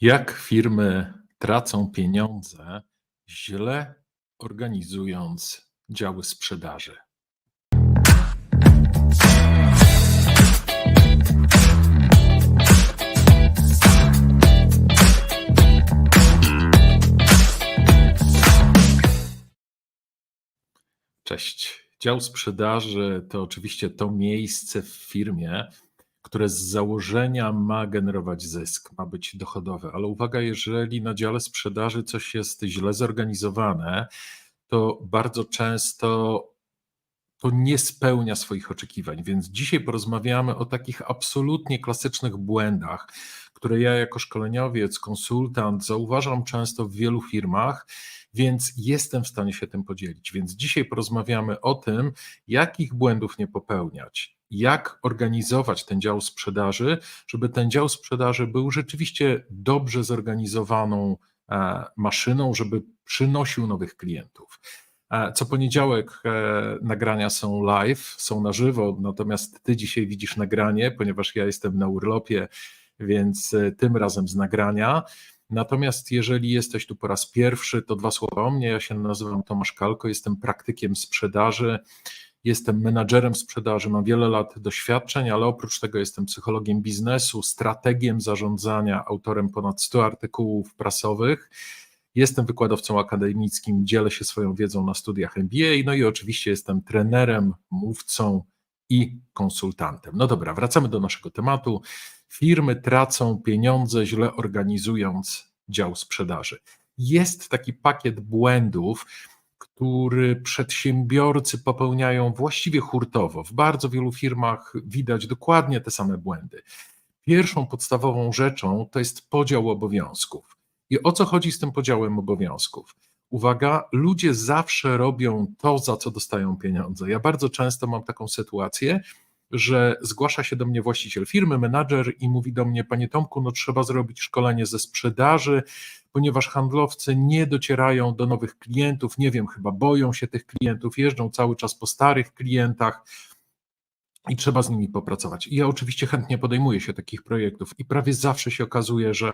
Jak firmy tracą pieniądze, źle organizując działy sprzedaży? Cześć. Dział sprzedaży to oczywiście to miejsce w firmie, które z założenia ma generować zysk, ma być dochodowe. Ale uwaga, jeżeli na dziale sprzedaży coś jest źle zorganizowane, to bardzo często to nie spełnia swoich oczekiwań. Więc dzisiaj porozmawiamy o takich absolutnie klasycznych błędach, które ja jako szkoleniowiec, konsultant zauważam często w wielu firmach, więc jestem w stanie się tym podzielić. Więc dzisiaj porozmawiamy o tym, jakich błędów nie popełniać, jak organizować ten dział sprzedaży, żeby ten dział sprzedaży był rzeczywiście dobrze zorganizowaną e, maszyną, żeby przynosił nowych klientów. E, co poniedziałek e, nagrania są live, są na żywo, natomiast ty dzisiaj widzisz nagranie, ponieważ ja jestem na urlopie, więc tym razem z nagrania. Natomiast jeżeli jesteś tu po raz pierwszy, to dwa słowa o mnie. Ja się nazywam Tomasz Kalko, jestem praktykiem sprzedaży, jestem menadżerem sprzedaży, mam wiele lat doświadczeń, ale oprócz tego jestem psychologiem biznesu, strategiem zarządzania, autorem ponad 100 artykułów prasowych. Jestem wykładowcą akademickim, dzielę się swoją wiedzą na studiach MBA, no i oczywiście jestem trenerem, mówcą i konsultantem. No dobra, wracamy do naszego tematu. Firmy tracą pieniądze źle organizując dział sprzedaży. Jest taki pakiet błędów, który przedsiębiorcy popełniają właściwie hurtowo. W bardzo wielu firmach widać dokładnie te same błędy. Pierwszą podstawową rzeczą to jest podział obowiązków. I o co chodzi z tym podziałem obowiązków? Uwaga, ludzie zawsze robią to, za co dostają pieniądze. Ja bardzo często mam taką sytuację, że zgłasza się do mnie właściciel firmy, menadżer i mówi do mnie, panie Tomku, no trzeba zrobić szkolenie ze sprzedaży, ponieważ handlowcy nie docierają do nowych klientów, nie wiem, chyba boją się tych klientów, jeżdżą cały czas po starych klientach i trzeba z nimi popracować. I ja oczywiście chętnie podejmuję się takich projektów i prawie zawsze się okazuje, że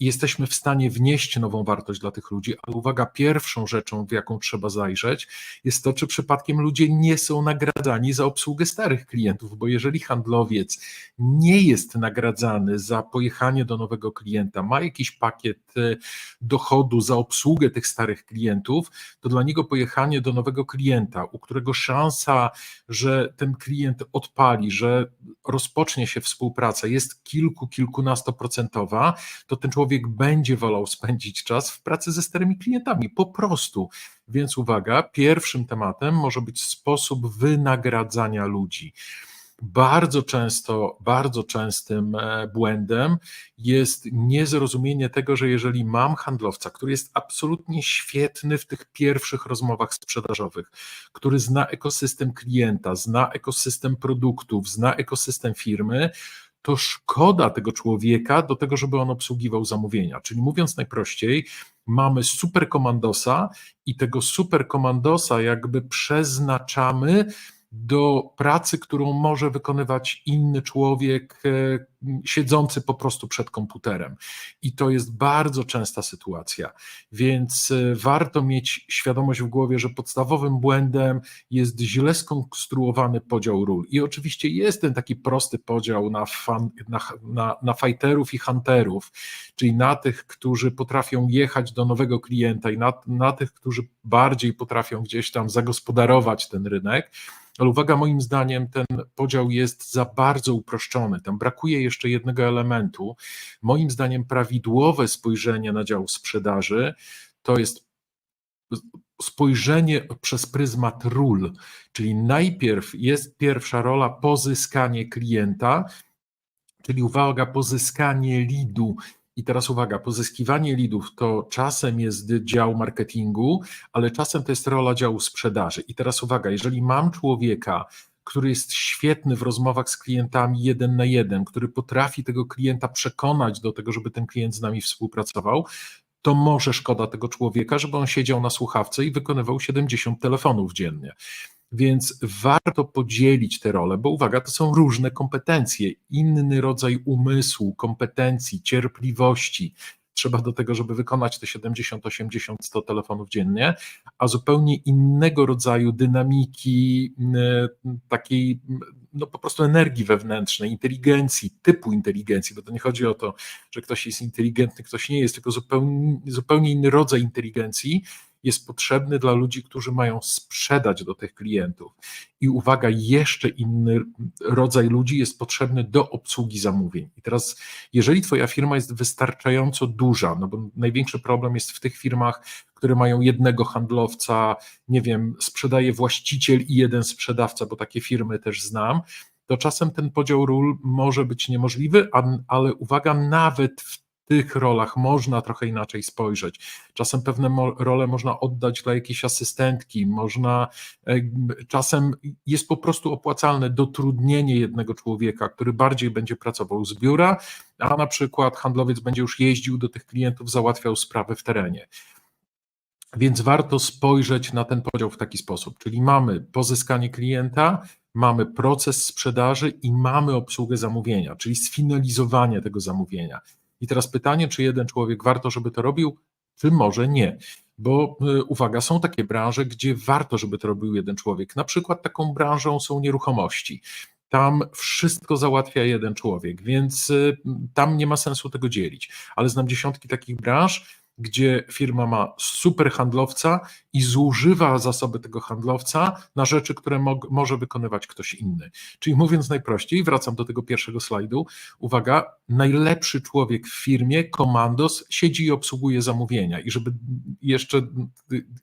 jesteśmy w stanie wnieść nową wartość dla tych ludzi, ale uwaga, pierwszą rzeczą, w jaką trzeba zajrzeć, jest to, czy przypadkiem ludzie nie są nagradzani za obsługę starych klientów, bo jeżeli handlowiec nie jest nagradzany za pojechanie do nowego klienta, ma jakiś pakiet e, dochodu za obsługę tych starych klientów, to dla niego pojechanie do nowego klienta, u którego szansa, że ten klient odpali, że rozpocznie się współpraca, jest kilku, kilkunastoprocentowa, to ten człowiek będzie wolał spędzić czas w pracy ze starymi klientami, po prostu. Więc uwaga, pierwszym tematem może być sposób wynagradzania ludzi. Bardzo często, bardzo częstym e, błędem jest niezrozumienie tego, że jeżeli mam handlowca, który jest absolutnie świetny w tych pierwszych rozmowach sprzedażowych, który zna ekosystem klienta, zna ekosystem produktów, zna ekosystem firmy, to szkoda tego człowieka do tego, żeby on obsługiwał zamówienia. Czyli mówiąc najprościej, mamy superkomandosa i tego superkomandosa jakby przeznaczamy do pracy, którą może wykonywać inny człowiek e, siedzący po prostu przed komputerem. I to jest bardzo częsta sytuacja. Więc e, warto mieć świadomość w głowie, że podstawowym błędem jest źle skonstruowany podział ról. I oczywiście jest ten taki prosty podział na, fan, na, na, na fighterów i hunterów, czyli na tych, którzy potrafią jechać do nowego klienta i na, na tych, którzy bardziej potrafią gdzieś tam zagospodarować ten rynek. Ale uwaga, moim zdaniem ten podział jest za bardzo uproszczony. Tam brakuje jeszcze jednego elementu. Moim zdaniem prawidłowe spojrzenie na dział sprzedaży to jest spojrzenie przez pryzmat ról, czyli najpierw jest pierwsza rola pozyskanie klienta, czyli uwaga, pozyskanie lidu i teraz uwaga, pozyskiwanie lidów to czasem jest dział marketingu, ale czasem to jest rola działu sprzedaży. I teraz uwaga, jeżeli mam człowieka, który jest świetny w rozmowach z klientami jeden na jeden, który potrafi tego klienta przekonać do tego, żeby ten klient z nami współpracował, to może szkoda tego człowieka, żeby on siedział na słuchawce i wykonywał 70 telefonów dziennie. Więc warto podzielić te role, bo uwaga, to są różne kompetencje, inny rodzaj umysłu, kompetencji, cierpliwości, trzeba do tego, żeby wykonać te 70, 80, 100 telefonów dziennie, a zupełnie innego rodzaju dynamiki, takiej no po prostu energii wewnętrznej, inteligencji, typu inteligencji, bo to nie chodzi o to, że ktoś jest inteligentny, ktoś nie jest, tylko zupełnie, zupełnie inny rodzaj inteligencji, jest potrzebny dla ludzi, którzy mają sprzedać do tych klientów. I uwaga, jeszcze inny rodzaj ludzi jest potrzebny do obsługi zamówień. I teraz, jeżeli Twoja firma jest wystarczająco duża, no bo największy problem jest w tych firmach, które mają jednego handlowca, nie wiem, sprzedaje właściciel i jeden sprzedawca, bo takie firmy też znam, to czasem ten podział ról może być niemożliwy, ale uwaga, nawet w tych rolach można trochę inaczej spojrzeć. Czasem pewne role można oddać dla jakiejś asystentki, można, e, czasem jest po prostu opłacalne dotrudnienie jednego człowieka, który bardziej będzie pracował z biura, a na przykład handlowiec będzie już jeździł do tych klientów, załatwiał sprawy w terenie. Więc warto spojrzeć na ten podział w taki sposób, czyli mamy pozyskanie klienta, mamy proces sprzedaży i mamy obsługę zamówienia, czyli sfinalizowanie tego zamówienia. I teraz pytanie, czy jeden człowiek warto, żeby to robił, czy może nie. Bo y, uwaga, są takie branże, gdzie warto, żeby to robił jeden człowiek. Na przykład taką branżą są nieruchomości. Tam wszystko załatwia jeden człowiek, więc y, tam nie ma sensu tego dzielić. Ale znam dziesiątki takich branż, gdzie firma ma super handlowca i zużywa zasoby tego handlowca na rzeczy, które mo może wykonywać ktoś inny. Czyli mówiąc najprościej, wracam do tego pierwszego slajdu, uwaga, najlepszy człowiek w firmie, komandos, siedzi i obsługuje zamówienia i żeby jeszcze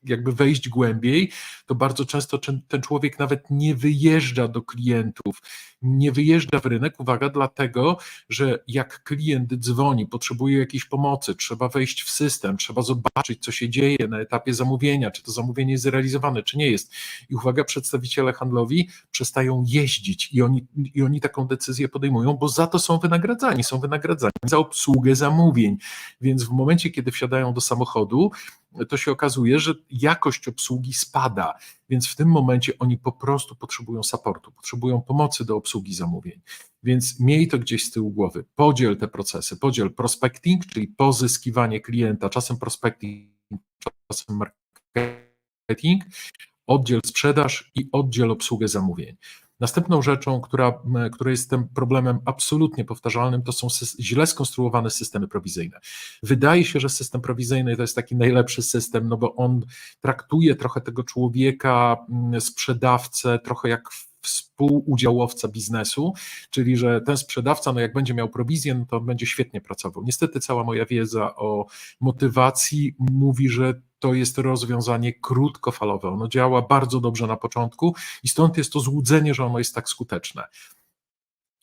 jakby wejść głębiej, to bardzo często ten człowiek nawet nie wyjeżdża do klientów, nie wyjeżdża w rynek, uwaga, dlatego, że jak klient dzwoni, potrzebuje jakiejś pomocy, trzeba wejść w system, trzeba zobaczyć, co się dzieje na etapie zamówienia, czy to zamówienie jest zrealizowane, czy nie jest. I uwaga, przedstawiciele handlowi przestają jeździć i oni, i oni taką decyzję podejmują, bo za to są wynagradzani, są wynagradzani za obsługę zamówień. Więc w momencie, kiedy wsiadają do samochodu, to się okazuje, że jakość obsługi spada, więc w tym momencie oni po prostu potrzebują supportu, potrzebują pomocy do obsługi zamówień. Więc miej to gdzieś z tyłu głowy. Podziel te procesy, podziel prospecting, czyli pozyskiwanie klienta, czasem prospecting, czasem marketing, oddziel sprzedaż i oddziel obsługę zamówień. Następną rzeczą, która, która jest tym problemem absolutnie powtarzalnym, to są źle skonstruowane systemy prowizyjne. Wydaje się, że system prowizyjny to jest taki najlepszy system, no bo on traktuje trochę tego człowieka, sprzedawcę, trochę jak współudziałowca biznesu, czyli że ten sprzedawca, no jak będzie miał prowizję, no to będzie świetnie pracował. Niestety cała moja wiedza o motywacji mówi, że to jest rozwiązanie krótkofalowe. Ono działa bardzo dobrze na początku i stąd jest to złudzenie, że ono jest tak skuteczne.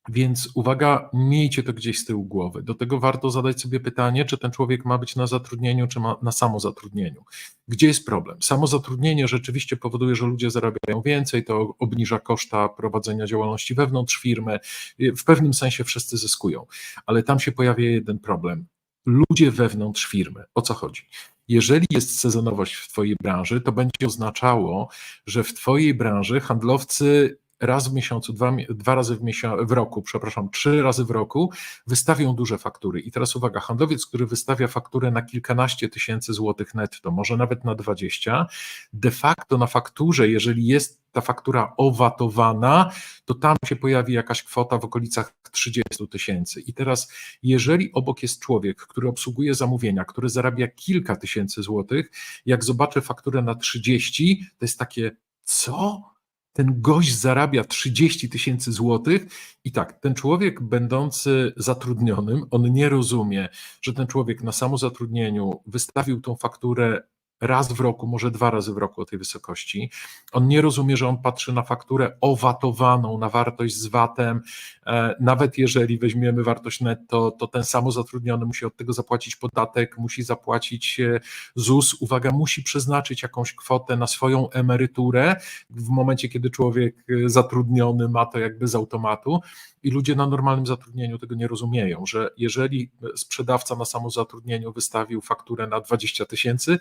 Więc uwaga, miejcie to gdzieś z tyłu głowy. Do tego warto zadać sobie pytanie, czy ten człowiek ma być na zatrudnieniu, czy ma na samozatrudnieniu. Gdzie jest problem? Samozatrudnienie rzeczywiście powoduje, że ludzie zarabiają więcej, to obniża koszta prowadzenia działalności wewnątrz firmy. W pewnym sensie wszyscy zyskują, ale tam się pojawia jeden problem. Ludzie wewnątrz firmy. O co chodzi? Jeżeli jest sezonowość w Twojej branży, to będzie oznaczało, że w Twojej branży handlowcy raz w miesiącu, dwa, dwa razy w, w roku, przepraszam, trzy razy w roku wystawią duże faktury. I teraz uwaga, handlowiec, który wystawia fakturę na kilkanaście tysięcy złotych netto, może nawet na dwadzieścia, de facto na fakturze, jeżeli jest ta faktura owatowana, to tam się pojawi jakaś kwota w okolicach 30 tysięcy. I teraz, jeżeli obok jest człowiek, który obsługuje zamówienia, który zarabia kilka tysięcy złotych, jak zobaczy fakturę na 30, to jest takie, co? Ten gość zarabia 30 tysięcy złotych i tak, ten człowiek będący zatrudnionym, on nie rozumie, że ten człowiek na samozatrudnieniu wystawił tą fakturę raz w roku, może dwa razy w roku o tej wysokości. On nie rozumie, że on patrzy na fakturę owatowaną, na wartość z VAT-em. E, nawet jeżeli weźmiemy wartość netto, to ten samozatrudniony musi od tego zapłacić podatek, musi zapłacić e, ZUS. Uwaga, musi przeznaczyć jakąś kwotę na swoją emeryturę w momencie, kiedy człowiek e, zatrudniony ma to jakby z automatu. I ludzie na normalnym zatrudnieniu tego nie rozumieją, że jeżeli sprzedawca na samozatrudnieniu wystawił fakturę na 20 tysięcy,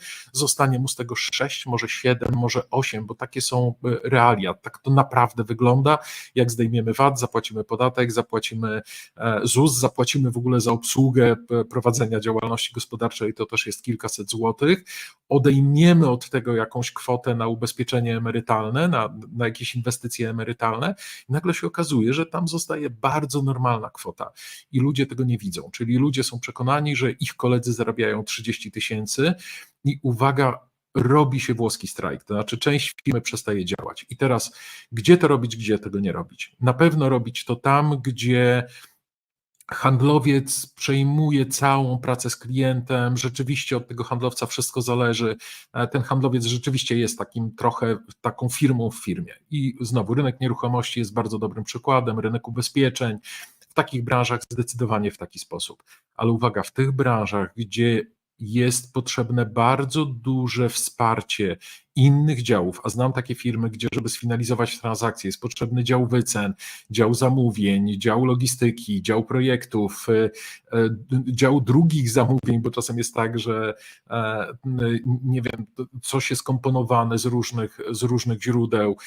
zostanie mu z tego 6, może 7, może 8, bo takie są e, realia. Tak to naprawdę wygląda. Jak zdejmiemy VAT, zapłacimy podatek, zapłacimy e, ZUS, zapłacimy w ogóle za obsługę p- prowadzenia działalności gospodarczej, to też jest kilkaset złotych. Odejmiemy od tego jakąś kwotę na ubezpieczenie emerytalne, na, na jakieś inwestycje emerytalne, i nagle się okazuje, że tam zostaje bardzo normalna kwota i ludzie tego nie widzą. Czyli ludzie są przekonani, że ich koledzy zarabiają 30 tysięcy i uwaga, robi się włoski strajk, to znaczy część firmy przestaje działać. I teraz, gdzie to robić, gdzie tego nie robić? Na pewno robić to tam, gdzie handlowiec przejmuje całą pracę z klientem, rzeczywiście od tego handlowca wszystko zależy. E, Ten handlowiec rzeczywiście jest takim trochę taką firmą w firmie. I znowu rynek nieruchomości jest bardzo dobrym przykładem, rynek ubezpieczeń. W takich branżach zdecydowanie w taki sposób. Ale uwaga, w tych branżach, gdzie jest potrzebne bardzo duże wsparcie innych działów, a znam takie firmy, gdzie, żeby sfinalizować transakcje, jest potrzebny dział wycen, dział zamówień, dział logistyki, dział projektów, y, y, dział drugich zamówień, bo czasem jest tak, że e, nie wiem, coś jest komponowane z różnych, z różnych źródeł,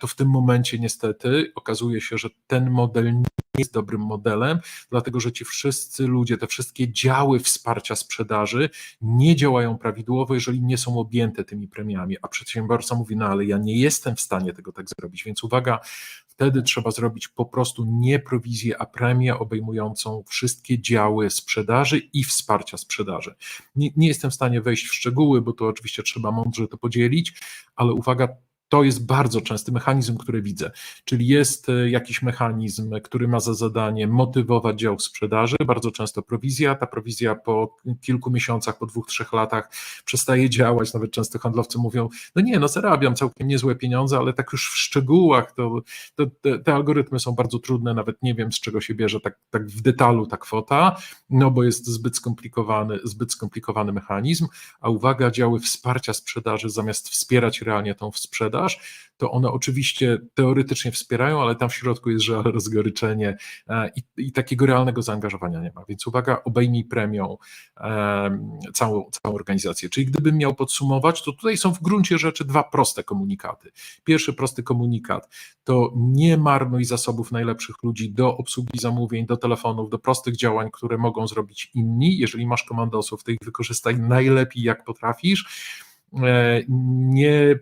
to w tym momencie niestety okazuje się, że ten model nie jest dobrym modelem, dlatego że ci wszyscy ludzie, te wszystkie działy wsparcia sprzedaży nie działają prawidłowo, jeżeli nie są objęte tymi premiami, a przedsiębiorca mówi, no ale ja nie jestem w stanie tego tak zrobić, więc uwaga, wtedy trzeba zrobić po prostu nie prowizję, a premię obejmującą wszystkie działy sprzedaży i wsparcia sprzedaży. Nie, nie jestem w stanie wejść w szczegóły, bo to oczywiście trzeba mądrze to podzielić, ale uwaga, to jest bardzo częsty mechanizm, który widzę. Czyli jest e, jakiś mechanizm, który ma za zadanie motywować dział sprzedaży, bardzo często prowizja. Ta prowizja po kilku miesiącach, po dwóch, trzech latach przestaje działać. Nawet często handlowcy mówią: No nie, no zarabiam całkiem niezłe pieniądze, ale tak już w szczegółach to, to te, te algorytmy są bardzo trudne. Nawet nie wiem, z czego się bierze tak, tak w detalu ta kwota, no bo jest zbyt skomplikowany, zbyt skomplikowany mechanizm. A uwaga, działy wsparcia sprzedaży, zamiast wspierać realnie tą sprzedaż, to one oczywiście teoretycznie wspierają, ale tam w środku jest żal, rozgoryczenie e, i, i takiego realnego zaangażowania nie ma. Więc uwaga, obejmij premią całą, całą organizację. Czyli gdybym miał podsumować, to tutaj są w gruncie rzeczy dwa proste komunikaty. Pierwszy prosty komunikat to nie marnuj zasobów najlepszych ludzi do obsługi zamówień, do telefonów, do prostych działań, które mogą zrobić inni. Jeżeli masz komandosów, to ich wykorzystaj najlepiej jak potrafisz nie,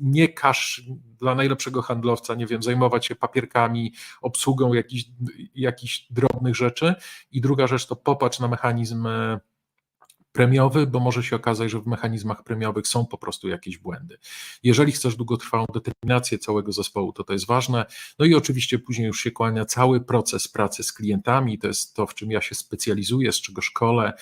nie każ dla najlepszego handlowca, nie wiem, zajmować się papierkami, obsługą jakichś, jakichś drobnych rzeczy. I druga rzecz to popatrz na mechanizm e, premiowy, bo może się okazać, że w mechanizmach premiowych są po prostu jakieś błędy. Jeżeli chcesz długotrwałą determinację całego zespołu, to to jest ważne. No i oczywiście później już się kłania cały proces pracy z klientami, to jest to, w czym ja się specjalizuję, z czego szkole.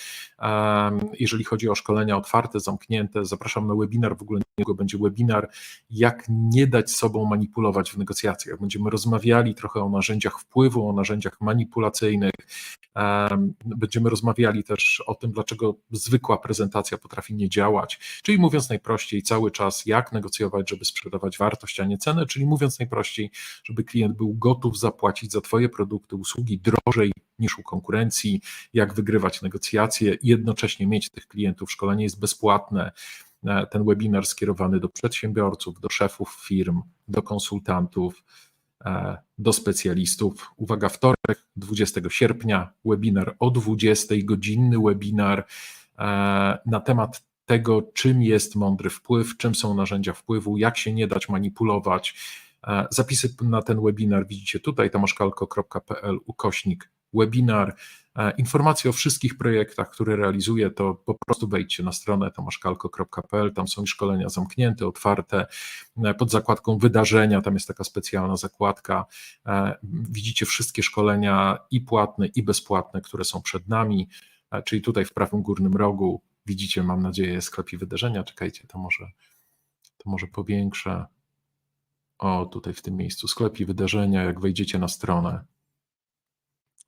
Jeżeli chodzi o szkolenia otwarte, zamknięte, zapraszam na webinar, w ogóle niego będzie webinar, jak nie dać sobą manipulować w negocjacjach. Będziemy rozmawiali trochę o narzędziach wpływu, o narzędziach manipulacyjnych, będziemy rozmawiali też o tym, dlaczego zwykła prezentacja potrafi nie działać, czyli mówiąc najprościej, cały czas jak negocjować, żeby sprzedawać wartość, a nie cenę, czyli mówiąc najprościej, żeby klient był gotów zapłacić za Twoje produkty, usługi drożej niż u konkurencji, jak wygrywać negocjacje jednocześnie mieć tych klientów. Szkolenie jest bezpłatne. Ten webinar skierowany do przedsiębiorców, do szefów firm, do konsultantów, do specjalistów. Uwaga, wtorek, 20 sierpnia, webinar o 20, godzinny webinar na temat tego, czym jest mądry wpływ, czym są narzędzia wpływu, jak się nie dać manipulować. E, Zapisy na ten webinar widzicie tutaj, tomaszkalko.pl ukośnik webinar. E, Informacje o wszystkich projektach, które realizuję, to po prostu wejdźcie na stronę tomaszkalko.pl, tam są szkolenia zamknięte, otwarte, e, pod zakładką wydarzenia, tam jest taka specjalna zakładka. E, Widzicie wszystkie szkolenia i płatne, i bezpłatne, które są przed nami, E, czyli tutaj w prawym górnym rogu widzicie, mam nadzieję, sklep i wydarzenia. Czekajcie, to może, to może powiększę. O, tutaj w tym miejscu sklep i wydarzenia, jak wejdziecie na stronę,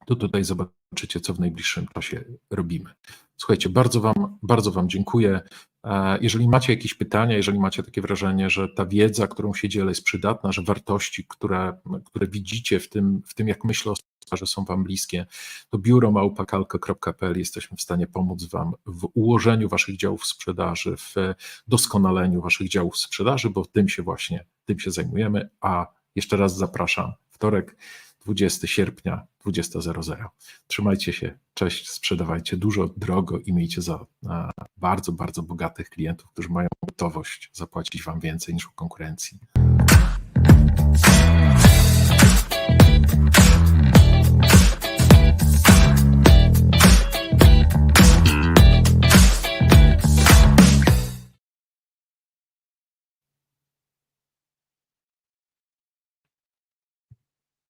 to tutaj zobaczycie, co w najbliższym czasie robimy. Słuchajcie, bardzo Wam, bardzo wam dziękuję. E, Jeżeli macie jakieś pytania, jeżeli macie takie wrażenie, że ta wiedza, którą się dzielę, jest przydatna, że wartości, które, które widzicie w tym, w tym, jak myślę o sprzedaży, są Wam bliskie, to biuro jesteśmy w stanie pomóc Wam w ułożeniu Waszych działów sprzedaży, w doskonaleniu Waszych działów sprzedaży, bo tym się właśnie tym się zajmujemy. A jeszcze raz zapraszam, wtorek, 20 sierpnia, 20.00. Trzymajcie się, cześć, sprzedawajcie dużo, drogo i miejcie za a, bardzo, bardzo bogatych klientów, którzy mają gotowość zapłacić Wam więcej niż u konkurencji.